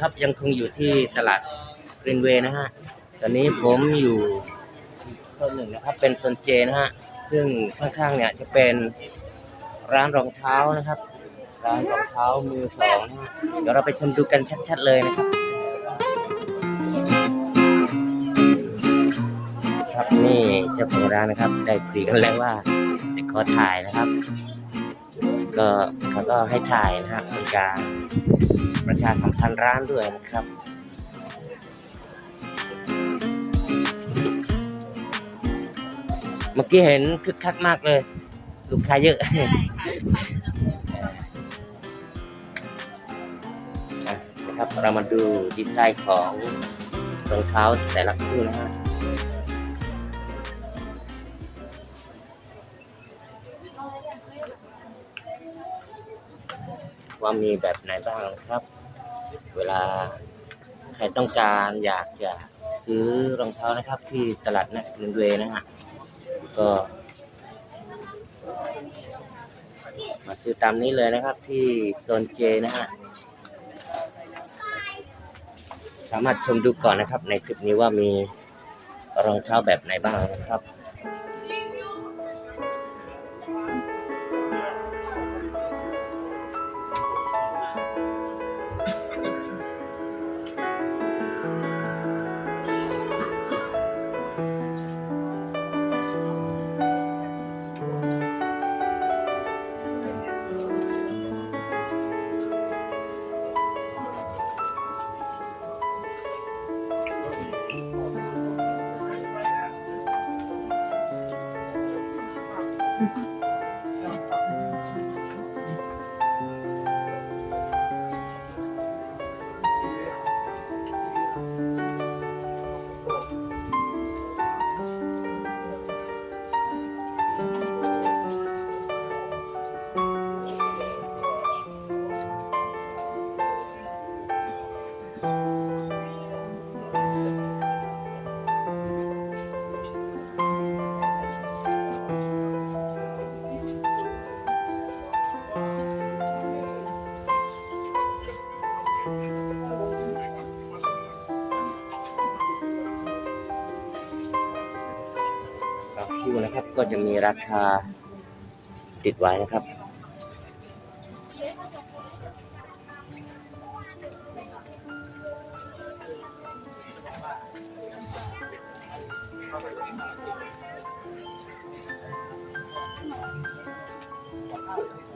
ครับยังคงอยู่ที่ตลาดกรีนเวย์นะฮะ ตอนนี้ผมอยู่โซนหนึ่งนะครับ เป็นโซนเจนะฮะ ซึ่งข้างๆเนี่ยจะเป็นร้านรองเท้านะครับ ร้านรองเท้ามือสองนะฮะ เดี๋ยวเราไปชมดูกันชัดๆเลยนะครับ ครับนี่เจ้าของร้านนะครับ ได้คุยกันแล้วว่าจะขอถ่ายนะครับ ก็เขาก็ให้ถ่ายนะฮะเป็นการประชาสัมพันธ์ร้านด้วยนะครับเมื่อกี้เห็นคึกคักมากเลย ลูกค้าเยอะอะนะครับเรามาดูดีไซน์ของรองเท้าแต่ละคู่นะฮะ ว่ามีแบบไหนบ้างนะครับ เวลาใครต้องการอยากจะซื้อรองเท้านะครับ ที่ตลาดนัดกรุงเวย์นะฮะก็มาซื้อตามนี้เลยนะครับที่โซนเจนะฮะสามารถชมดูก่อนนะครับ ในคลิปนี้ว่ามีรองเท้าแบบไหนบ้างนะครับ คิวนะครับก็จะมีราคาติดไว้นะครับโอ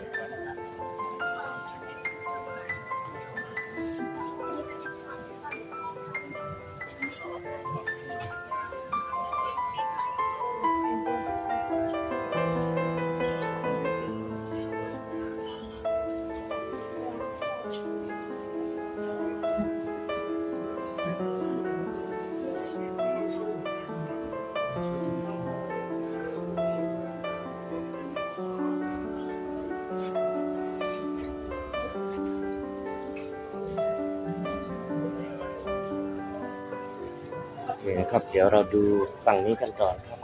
นะครับ เดี๋ยวเราดูฝั่งนี้กันก่อนครับ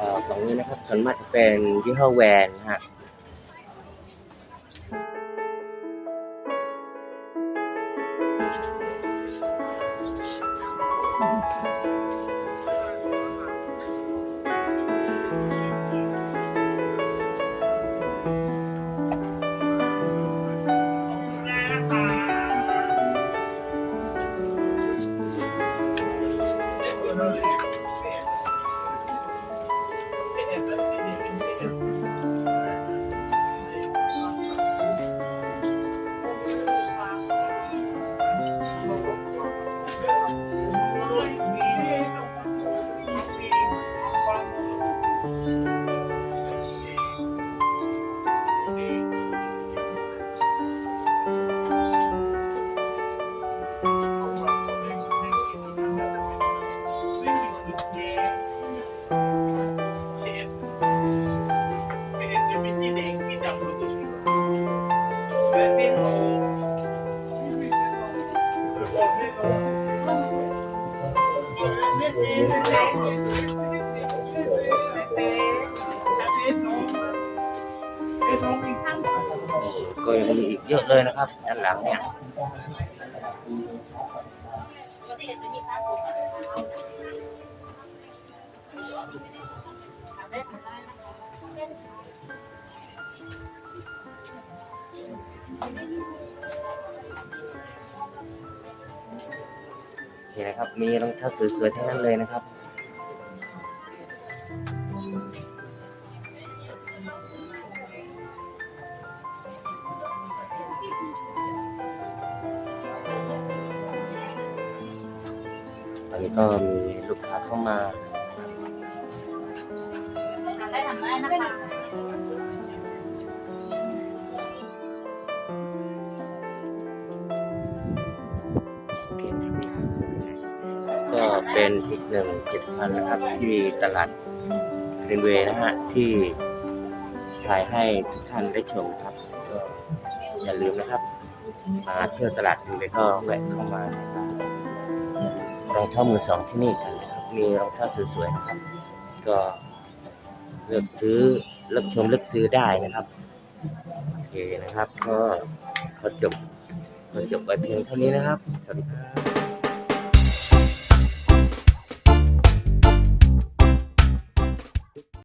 อ่อฝั่งนี้นะครับส่วนมากจะเป็นยี่ห้อแวนนะฮะ ก็ยังมีอีกเยอะเลยนะครับด้านหลังเนี่ย นี่นะครับ มีรองเท้าสวยๆทั้งนั้นเลยนะครับ ตอนนี้ก็มีลูกค้าเข้ามา ได้ทำได้นะคะ เป็นอีกหนึ่งผลิตภัณฑ์นะครับที่ตลาดเรนเวย์นะฮะที่ถ่ายให้ทุกท่านได้ชมครับก็อย่าลืมนะครับ มาเที่ยวตลาดเรนเวย์ก็แวะเข้ามารองเท้ามือสองที่นี่กันนะครับมีรองเท้าสวยๆนะครับ ก็เลือกซื้อเลือกชมเลือกซื้อได้นะครับโอเคนะครับ ก็ขอจบขอจบไปเพียงเท่านี้นะครับ สวัสดีครับ